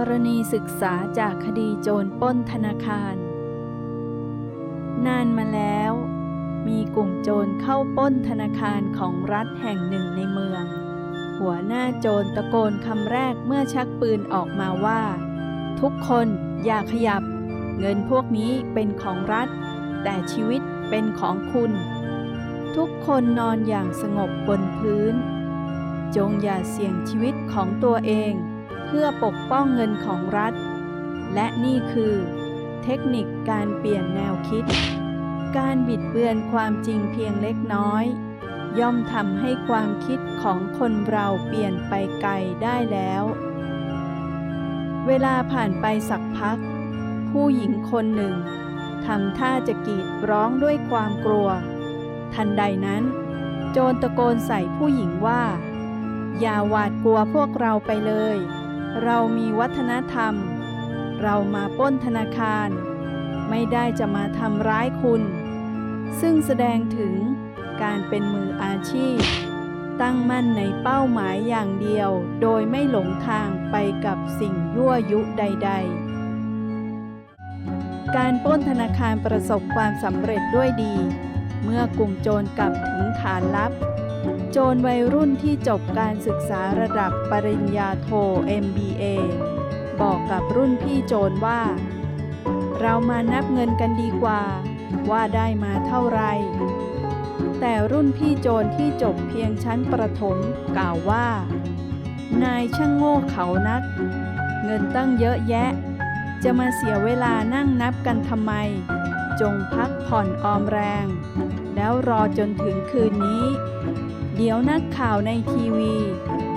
กรณีศึกษาจากคดีโจรปล้นธนาคาร นานมาแล้ว มีกลุ่มโจรเข้าปล้นธนาคารของรัฐแห่งหนึ่งในเมือง หัวหน้าโจรตะโกนคำแรกเมื่อชักปืนออกมาว่า ทุกคนอย่าขยับ เงินพวกนี้เป็นของรัฐ แต่ชีวิตเป็นของคุณ ทุกคนนอนอย่างสงบบนพื้น จงอย่าเสี่ยงชีวิตของตัวเอง เพื่อปกป้องเงินของรัฐ และนี่คือเทคนิคการเปลี่ยนแนวคิด การบิดเบือนความจริงเพียงเล็กน้อย ย่อมทำให้ความคิดของคนเราเปลี่ยนไปไกลได้แล้ว เวลาผ่านไปสักพัก ผู้หญิงคนหนึ่งทำท่าจะกรีดร้องด้วยความกลัว ทันใดนั้น โจรตะโกนใส่ผู้หญิงว่า อย่าหวาดกลัวพวกเราไปเลย เรามีวัฒนธรรม เรามาป้นธนาคาร ไม่ได้จะมาทำร้ายคุณ ซึ่งแสดงถึงการเป็นมืออาชีพ ตั้งมั่นในเป้าหมายอย่างเดียว โดยไม่หลงทางไปกับสิ่งยั่วยุใด ๆ การป้นธนาคารประสบความสำเร็จด้วยดี เมื่อกลุ่มโจรกลับถึงฐานลับ จรวัยรุ่นที่จบการศึกษาระดับปริญญาโท MBA บอกกับรุ่นพี่โจรว่า เรามานับเงินกันดีกว่า ว่าได้มาเท่าไร แต่รุ่นพี่โจรที่จบเพียงชั้นประถมกล่าวว่า นายช่างโง่เขานัก เงินตั้งเยอะแยะ จะมาเสียเวลานั่งนับกันทำไม จงพักผ่อนออมแรง แล้วรอจนถึงคืนนี้ เดี๋ยวนักข่าวในทีวี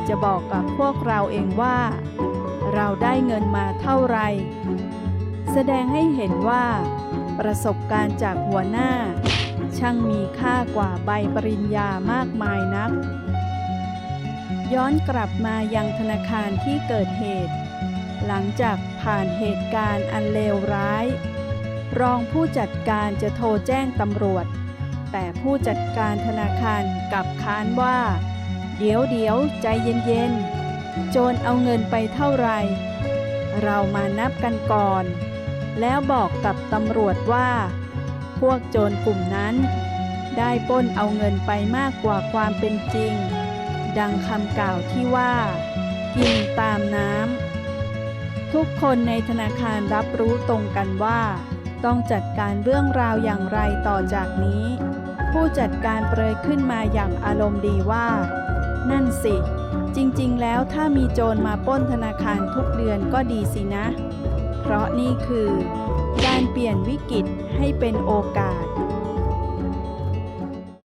จะบอกกับพวกเราเองว่า เราได้เงินมาเท่าไร แสดงให้เห็นว่า ประสบการณ์จากหัวหน้า ช่างมีค่ากว่าใบปริญญามากมายนัก ย้อนกลับมายังธนาคารที่เกิดเหตุ หลังจากผ่านเหตุการณ์อันเลวร้าย รองผู้จัดการจะโทรแจ้งตำรวจ แต่ผู้จัดการธนาคารกลับค้านว่า เดี๋ยวเดี๋ยวใจเย็นๆ โจรเอาเงินไปเท่าไร เรามานับกันก่อน แล้วบอกกับตำรวจว่า พวกโจรกลุ่มนั้น ได้ปล้นเอาเงินไปมากกว่าความเป็นจริง ดังคำกล่าวที่ว่า กินตามน้ำ ทุกคนในธนาคารรับรู้ตรงกันว่าต้องจัดการเรื่องราวอย่างไรต่อจากนี้ ผู้จัดการเปรยขึ้นมาอย่างอารมณ์ดีว่า นั่นสิ จริงๆ แล้วถ้ามีโจรมาป้นธนาคารทุกเดือนก็ดีสินะ เพราะนี่คือ การเปลี่ยนวิกฤตให้เป็นโอกาส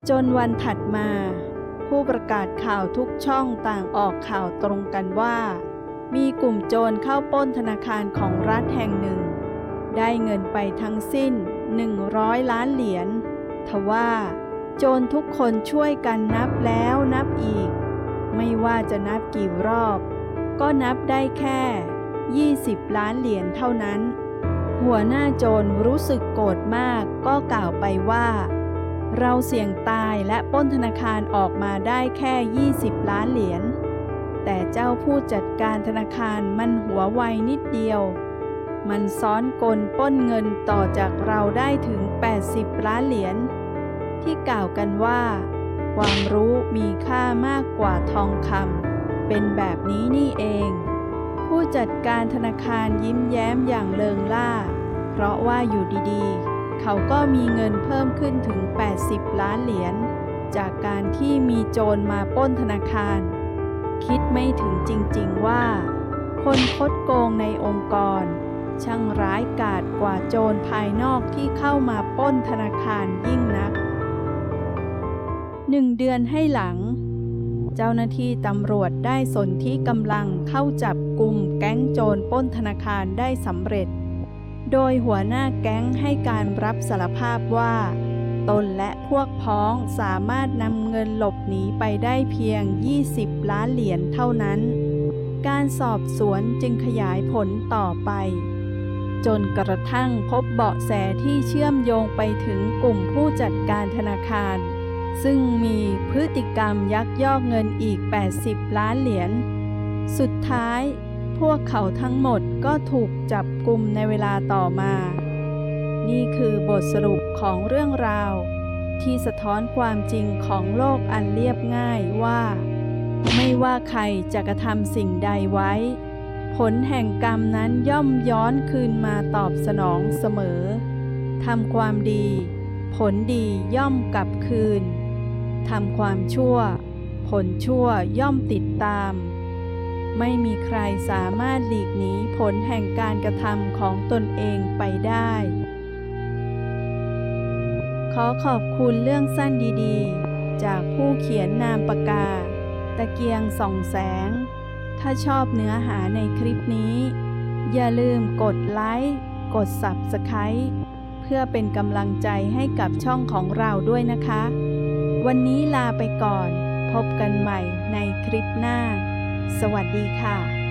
จนวันถัดมา ผู้ประกาศข่าวทุกช่องต่างออกข่าวตรงกันว่า มีกลุ่มโจรเข้าป้นธนาคารของรัฐแห่งหนึ่ง ได้เงินไปทั้งสิ้น 100 ล้านเหรียญ ทว่า โจรทุกคนช่วยกันนับแล้วนับอีก ไม่ว่าจะนับกี่รอบ ก็นับได้แค่ 20 ล้านเหรียญเท่านั้น หัวหน้าโจรรู้สึกโกรธมากก็กล่าวไปว่า เราเสี่ยงตายและป้นธนาคารออกมาได้แค่ 20 ล้านเหรียญแต่เจ้าผู้จัดการธนาคารมันหัวไวนิดเดียว มันซ้อนกลป้นเงินต่อจากเราได้ถึง 80 ล้านเหรียญ ที่กล่าวกันว่า ความรู้มีค่ามากกว่าทองคำเป็นแบบนี้นี่เอง ผู้จัดการธนาคารยิ้มแย้มอย่างเลิงล่า เพราะว่าอยู่ดีๆ เขาก็มีเงินเพิ่มขึ้นถึง 80 ล้านเหรียญจากการที่มีโจรมาป้นธนาคาร คิดไม่ถึงจริงๆว่า คนคดโกงในองค์กร ช่างร้ายกาจกว่าโจรภายนอกที่เข้ามาป้นธนาคารยิ่ง หนึ่งเดือนให้หลัง เจ้าหน้าที่ตำรวจได้สนที่กำลังเข้าจับกลุ่มแก๊งโจรปล้นธนาคารได้สำเร็จ โดยหัวหน้าแก๊งให้การรับสารภาพว่า ตนและพวกพ้องสามารถนำเงินหลบหนีไปได้เพียง 20 ล้านเหรียญเท่านั้น การสอบสวนจึงขยายผลต่อไปจนกระทั่งพบเบาะแสที่เชื่อมโยงไปถึงกลุ่มผู้จัดการธนาคาร ซึ่งมีพฤติกรรมยักยอกเงินอีก 80 ล้านเหรียญ สุดท้ายพวกเขาทั้งหมดก็ถูกจับกลุ่มในเวลาต่อมา นี่คือบทสรุปของเรื่องราว ที่สะท้อนความจริงของโลกอันเรียบง่ายว่า ไม่ว่าใครจะกระทำสิ่งใดไว้ ผลแห่งกรรมนั้นย่อมย้อนคืนมาตอบสนองเสมอทำความดี ผลดีย่อมกลับคืน ทำความชั่ว ผลชั่วย่อมติดตาม ไม่มีใครสามารถหลีกหนีผลแห่งการกระทำของตนเองไปได้ ขอขอบคุณเรื่องสั้นดีๆ จากผู้เขียนนามปากกา ตะเกียงส่องแสง ถ้าชอบเนื้อหาในคลิปนี้ อย่าลืมกดไลค์ กด Subscribe เพื่อเป็นกำลังใจให้กับช่องของเราด้วยนะคะ วันนี้ลาไปก่อน พบกันใหม่ในคลิปหน้า สวัสดีค่ะ